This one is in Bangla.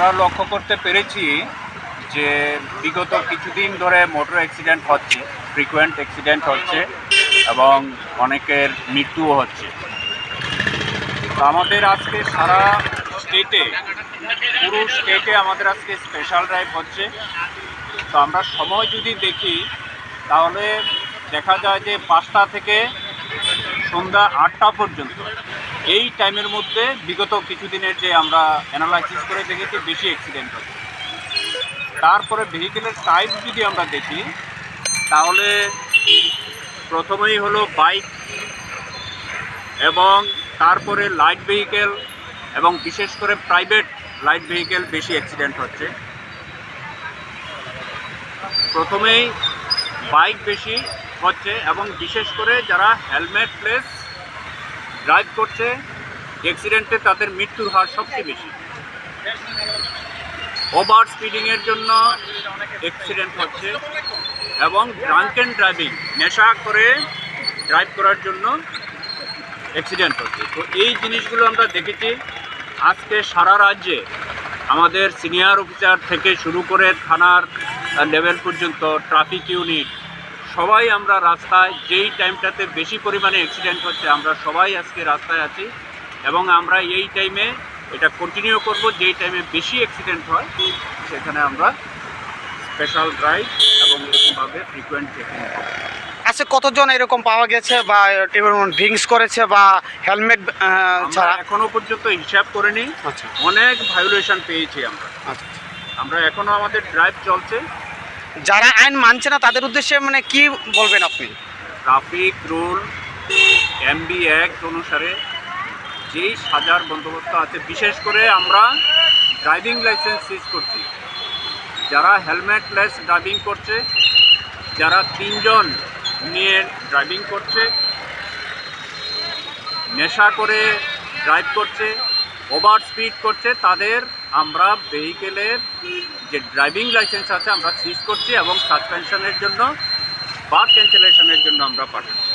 আমরা লক্ষ্য করতে পেরেছি যে বিগত কিছুদিন ধরে মোটর অ্যাক্সিডেন্ট হচ্ছে ফ্রিকুয়েন্ট অ্যাক্সিডেন্ট হচ্ছে এবং অনেকের মৃত্যুও হচ্ছে। আমাদের আজকে সারা স্টেটে পুরো স্টেটে আমাদের আজকে স্পেশাল ড্রাইভ হচ্ছে। তো আমরা সময় যদি দেখি, তাহলে দেখা যায় যে পাঁচটা থেকে সন্ধ্যা আটটা পর্যন্ত এই টাইমের মধ্যে বিগত কিছুদিনের যে আমরা অ্যানালাইসিস করে দেখেছি, বেশি অ্যাক্সিডেন্ট হচ্ছে তারপরে ভেহিকেলের টাইপ যদি আমরা দেখি, তাহলে প্রথমেই হলো বাইক এবং তারপরে লাইট ভেহিকেল এবং বিশেষ করে প্রাইভেট লাইট ভেহিকেল বেশি অ্যাক্সিডেন্ট হচ্ছে। প্রথমেই বাইক বেশি হচ্ছে এবং বিশেষ করে যারা হেলমেট প্লেস ড্রাইভ করছে অ্যাক্সিডেন্টে তাদের মৃত্যুর হার সবচেয়ে বেশি। ওভার স্পিডিংয়ের জন্য অ্যাক্সিডেন্ট হচ্ছে এবং ড্রাঙ্কেন ড্রাইভিং নেশা করে ড্রাইভ করার জন্য অ্যাক্সিডেন্ট হচ্ছে। তো এই জিনিসগুলো আমরা দেখেছি। আজকে সারা রাজ্যে আমাদের সিনিয়র অফিসার থেকে শুরু করে থানার লেভেল পর্যন্ত ট্রাফিক ইউনিট সবাই আমরা রাস্তায় যেই টাইমটাতে বেশি পরিমাণে অ্যাক্সিডেন্ট হচ্ছে আমরা সবাই আজকে রাস্তায় আছি। এবং আমরা এই টাইমে এটা কন্টিনিউ করব যেই টাইমে বেশি অ্যাক্সিডেন্ট হয় সেখানে আমরা স্পেশাল ড্রাইভ এবং এরকমভাবে ফ্রিকুয়েন্ট চেকিং আচ্ছা কতজন এরকম পাওয়া গেছে বা ড্রিঙ্কস করেছে বা হেলমেট ছাড়া? এখনও পর্যন্ত হিসাব করিনি। আচ্ছা। অনেক ভায়োলেশন পেয়েছি আমরা। আচ্ছা। আমরা এখনও আমাদের ড্রাইভ চলছে। যারা আইন মানছে না, তাদের উদ্দেশ্যে মানে কি বলবেন আপনি? ট্রাফিক রুল, এমবি অ্যাক্ট অনুসারে যেই সাজার বন্দোবস্ত আছে, বিশেষ করে আমরা ড্রাইভিং লাইসেন্স সিজ করছি। যারা হেলমেটলেস ড্রাইভিং করছে, যারা তিনজন নিয়ে ড্রাইভিং করছে, নেশা করে ড্রাইভ করছে, ওভার স্পিড করছে, তাদের আমরা ভেহিকেলের যে ড্রাইভিং লাইসেন্স আছে, আমরা সিজ করছি এবং সাসপেনশনের জন্য বা ক্যান্সেলেশনের জন্য আমরা পাঠাচ্ছি।